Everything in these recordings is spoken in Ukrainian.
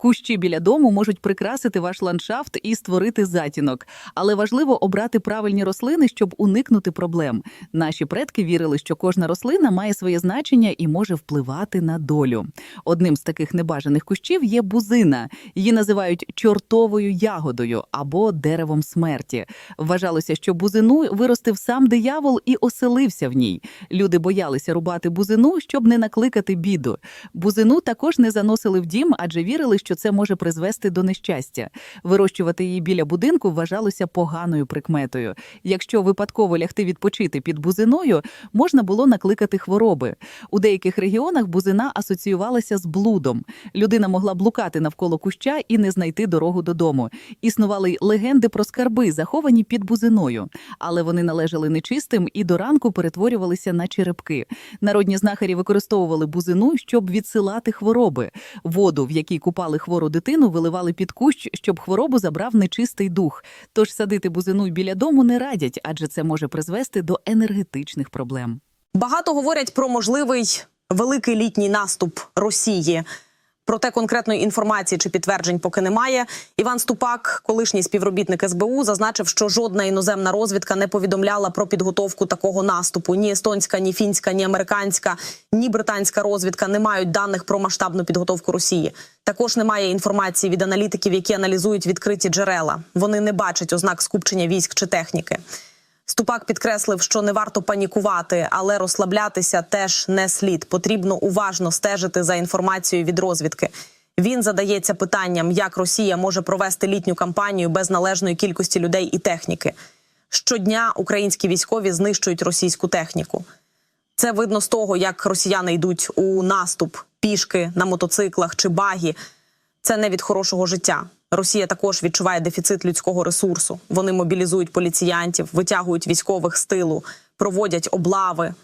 Кущі біля дому можуть прикрасити ваш ландшафт і створити затінок, але важливо обрати правильні рослини, щоб уникнути проблем. Наші предки вірили, що кожна рослина має своє значення і може впливати на долю. Одним з таких небажаних кущів є бузина. Її називають чортовою ягодою або деревом смерті. Вважалося, що бузину виростив сам диявол і оселився в ній. Люди боялися рубати бузину, щоб не накликати біду. Бузину також не заносили в дім, адже вірили, що це може призвести до нещастя. Вирощувати її біля будинку вважалося поганою прикметою. Якщо випадково лягти відпочити під бузиною, можна було накликати хвороби. У деяких регіонах бузина асоціювалася з блудом. Людина могла блукати навколо куща і не знайти дорогу додому. Існували й легенди про скарби, заховані під бузиною, але вони належали нечистим і до ранку перетворювалися на черепки. Народні знахарі використовували бузину, щоб відсилати хвороби. Воду, в якій купали хвору дитину, виливали під кущ, щоб хворобу забрав нечистий дух. Тож садити бузину біля дому не радять, адже це може призвести до енергетичних проблем. Багато говорять про можливий великий літній наступ Росії. Проте конкретної інформації чи підтверджень поки немає. Іван Ступак, колишній співробітник СБУ, зазначив, що жодна іноземна розвідка не повідомляла про підготовку такого наступу. Ні естонська, ні фінська, ні американська, ні британська розвідка не мають даних про масштабну підготовку Росії. Також немає інформації від аналітиків, які аналізують відкриті джерела. Вони не бачать ознак скупчення військ чи техніки. Ступак підкреслив, що не варто панікувати, але розслаблятися теж не слід. Потрібно уважно стежити за інформацією від розвідки. Він задається питанням, як Росія може провести літню кампанію без належної кількості людей і техніки. Щодня українські військові знищують російську техніку. Це видно з того, як росіяни йдуть у наступ пішки на мотоциклах чи багі. Це не від хорошого життя. Росія також відчуває дефіцит людського ресурсу. Вони мобілізують поліціянтів, витягують військових з тилу, проводять облави.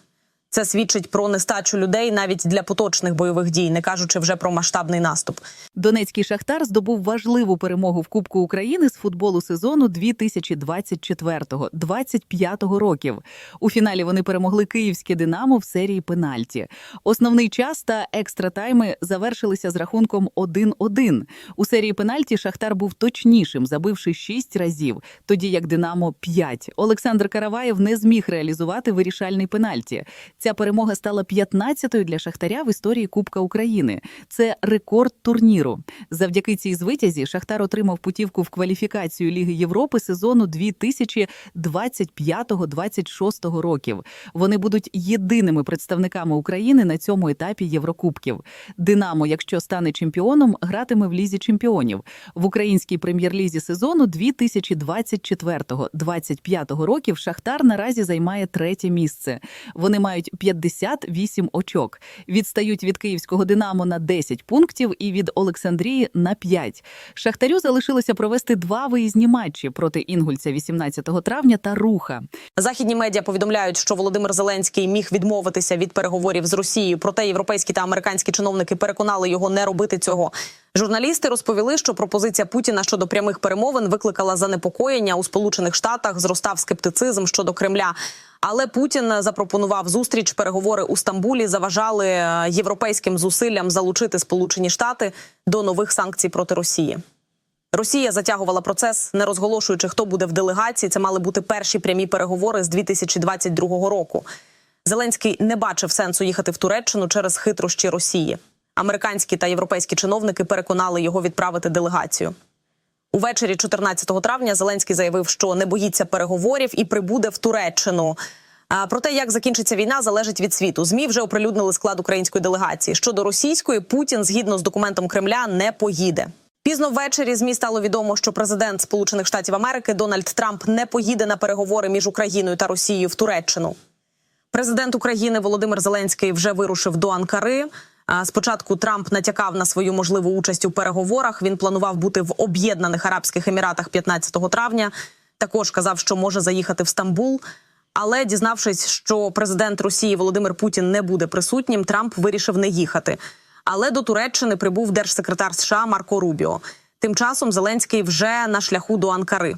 Це свідчить про нестачу людей навіть для поточних бойових дій, не кажучи вже про масштабний наступ. Донецький шахтар здобув важливу перемогу в Кубку України з футболу сезону 2024-25 років. У фіналі вони перемогли київське Динамо в серії пенальті. Основний час та екстратайми завершилися з рахунком 1-1. У серії пенальті Шахтар був точнішим, забивши 6 разів, тоді як Динамо 5. Олександр Караваєв не зміг реалізувати вирішальний пенальті. Ця перемога стала 15-ю для Шахтаря в історії Кубка України. Це рекорд турніру. Завдяки цій звитязі Шахтар отримав путівку в кваліфікацію Ліги Європи сезону 2025-26 років. Вони будуть єдиними представниками України на цьому етапі Єврокубків. Динамо, якщо стане чемпіоном, гратиме в лізі чемпіонів в українській прем'єр-лізі сезону 2024-25 років. Шахтар наразі займає третє місце. Вони мають 58 очок. Відстають від київського Динамо на 10 пунктів і від Олександрії на 5. Шахтарю залишилося провести два виїзні матчі проти Інгульця 18 травня та Руха. Західні медіа повідомляють, що Володимир Зеленський міг відмовитися від переговорів з Росією. Проте європейські та американські чиновники переконали його не робити цього. Журналісти розповіли, що пропозиція Путіна щодо прямих перемовин викликала занепокоєння у Сполучених Штатах. Зростав скептицизм щодо Кремля. Але Путін запропонував зустріч. Переговори у Стамбулі заважали е, європейським зусиллям залучити Сполучені Штати до нових санкцій проти Росії. Росія затягувала процес, не розголошуючи, хто буде в делегації. Це мали бути перші прямі переговори з 2022 року. Зеленський не бачив сенсу їхати в Туреччину через хитрощі Росії. Американські та європейські чиновники переконали його відправити делегацію. Увечері 14 травня Зеленський заявив, що не боїться переговорів і прибуде в Туреччину. А, Проте, як закінчиться війна, залежить від світу. Змі вже оприлюднили склад української делегації. Щодо російської, Путін, згідно з документом Кремля, не поїде. Пізно ввечері змі стало відомо, що президент Сполучених Штатів Америки Дональд Трамп не поїде на переговори між Україною та Росією в Туреччину. Президент України Володимир Зеленський вже вирушив до Анкари. Спочатку Трамп натякав на свою можливу участь у переговорах. Він планував бути в Об'єднаних Арабських Еміратах 15 травня. Також казав, що може заїхати в Стамбул. Але дізнавшись, що президент Росії Володимир Путін не буде присутнім, Трамп вирішив не їхати. Але до Туреччини прибув держсекретар США Марко Рубіо. Тим часом Зеленський вже на шляху до Анкари.